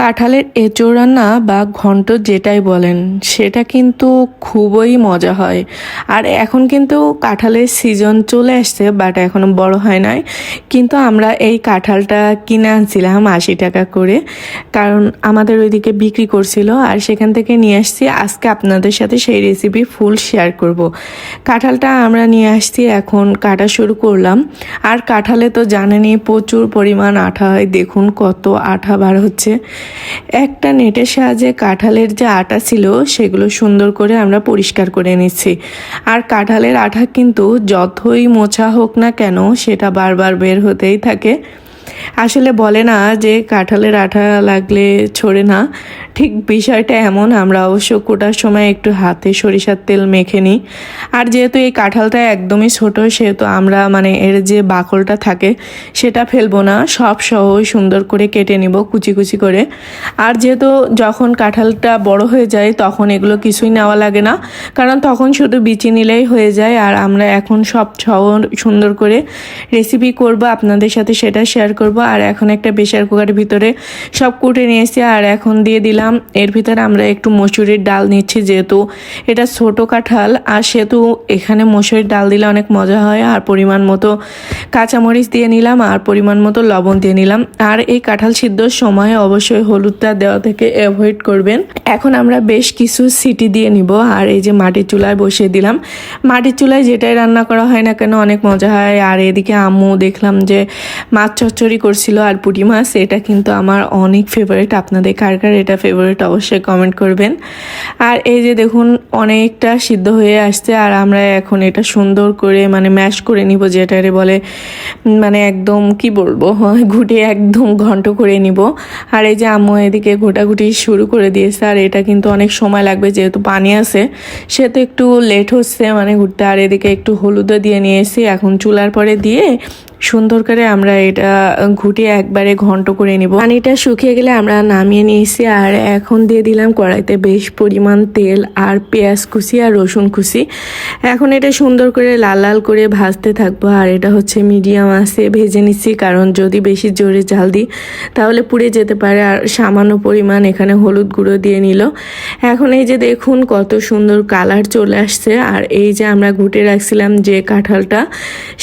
কাঁঠালের এঁচোড় রান্না বা ঘন্ট যেটাই বলেন, সেটা কিন্তু খুবই মজা হয়। আর এখন কিন্তু কাঁঠালের সিজন চলে আসছে বাট এখনও বড় হয় নাই। কিন্তু আমরা এই কাঁঠালটা কিনে আনছিলাম আশি টাকা করে, কারণ আমাদের ওইদিকে বিক্রি করছিল, আর সেখান থেকে নিয়ে আসছি। আজকে আপনাদের সাথে সেই রেসিপি ফুল শেয়ার করব। কাঁঠালটা আমরা নিয়ে আসছি, এখন কাটা শুরু করলাম। আর কাঁঠালে তো জানেনই প্রচুর পরিমাণ আঠা হয়, দেখুন কত আঠা বার হচ্ছে। একটা নেটের সাহায্যে কাঁঠালের যে আটা ছিল, সেগুলো সুন্দর করে আমরা পরিষ্কার করে নিচ্ছি। আর কাঁঠালের আঠা কিন্তু যতই মোছা হোক না কেন, সেটা বারবার বের হতেই থাকে। আসলে বলে না যে কাঁঠালের আঠা লাগলে ছড়ে না। ঠিক বিষয়টা এমন, আমরা অবশ্য কোটার সময় একটু হাতে সরিষার তেল মেখে নিই। আর যেহেতু এই কাঁঠালটা একদমই ছোট, সেহেতু আমরা মানে এর যে বাকলটা থাকে, সেটা ফেলব না। সব সহ সুন্দর করে কেটে নিব কুচি কুচি করে। আর যেহেতু যখন কাঁঠালটা বড় হয়ে যায়, তখন এগুলো কিছুই নেওয়া লাগে না। কারণ তখন শুধু বিচি নিলেই হয়ে যায়। আর আমরা এখন সব সহ সুন্দর করে রেসিপি করব। আপনাদের সাথে সেটা শেয়ার করব, আর এখন একটা প্রেশার কুকারের ভিতরে সব কুটে নিয়েছি, আর এখন দিয়ে দিলাম। এর ভিতরে আমরা একটু মসুরির ডাল নিচ্ছি, যেহেতু এটা ছোট কাঁঠাল, আর সেহেতু এখানে মসুরির ডাল দিলে অনেক মজা হয়, আর পরিমাণ মতো কাঁচামরিচ দিয়ে নিলাম, আর পরিমাণ মতো লবণ দিয়ে নিলাম। আর এই কাঁঠাল সিদ্ধর সময় অবশ্যই হলুদটা দেওয়া থেকে অ্যাভয়েড করবেন। এখন আমরা বেশ কিছু সিটি দিয়ে নিব, আর এই যে মাটির চুলায় বসিয়ে দিলাম। মাটির চুলায় যেটাই রান্না করা হয় না কেন, অনেক মজা হয়। আর এদিকে আম্মু দেখলাম যে মাছ চচ্চড়ি করছিল আর পুঁটি মাছ এটা কিন্তু আমার অনেক ফেভারিট আপনাদের কার কার এটা ফেভারিট অবশ্যই কমেন্ট করবেন। আর এই যে দেখুন, অনেকটা সিদ্ধ হয়ে আসছে আর আমরা এখন এটা সুন্দর করে মানে ম্যাশ করে নিব, যেটারে বলে মানে একদম কি বলব, ঘুটে একদম ঘন্ট করে নিব। আর এই যে আম্মু এদিকে ঘোটাঘুটি শুরু করে দিয়েছে আর এটা কিন্তু অনেক সময় লাগবে, যেহেতু পানি আছে, সে তো একটু লেট হচ্ছে মানে ঘুরতে। আর এদিকে একটু হলুদও দিয়ে নিয়ে এসেছি এখন চুলার পরে দিয়ে সুন্দর করে আমরা এটা ঘুটিয়ে একবারে ঘন্ট করে নিব। পানিটা শুকিয়ে গেলে আমরা নামিয়ে নিয়েছি আর এখন দিয়ে দিলাম কড়াইতে বেশ পরিমাণ তেল আর পেঁয়াজ কুচি আর রসুন কুচি। এখন এটা সুন্দর করে লাল লাল করে ভাজতে থাকব আর এটা হচ্ছে মিডিয়াম আছে ভেজে নিচ্ছি কারণ যদি বেশি জোরে জাল দিই তাহলে পুড়ে যেতে পারে আর সামান্য পরিমাণ এখানে হলুদ গুঁড়ো দিয়ে নিল। এখন এই যে দেখুন কত সুন্দর কালার চলে আসছে আর এই যে আমরা ঘুটে রাখছিলাম যে কাঁঠালটা,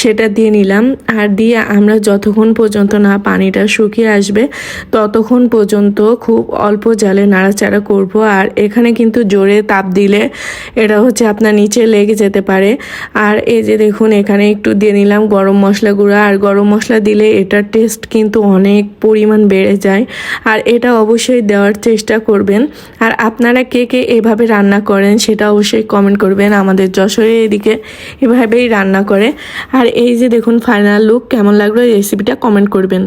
সেটা দিয়ে নিলাম। আর দিয়ে আমরা যতক্ষণ পর্যন্ত না পানিটা শুকিয়ে আসবে, ততক্ষণ পর্যন্ত খুব অল্প জালে নাড়াচাড়া করব। আর এখানে কিন্তু জোরে তাপ দিলে এটা হচ্ছে আপনার নিচে লেগে যেতে পারে। আর এই যে দেখুন, এখানে একটু দিয়ে নিলাম গরম মশলা গুঁড়া। আর গরম মশলা দিলে এটার টেস্ট কিন্তু অনেক পরিমাণ বেড়ে যায়। আর এটা অবশ্যই দেওয়ার চেষ্টা করবেন। আর আপনারা কে কে এভাবে রান্না করেন সেটা অবশ্যই কমেন্ট করবেন। আমাদের যশোরে এদিকে এভাবেই রান্না করে। আর এই যে দেখুন ফাইনাল লুক কেমন লাগল এই রেসিপিটা কমেন্ট করবেন।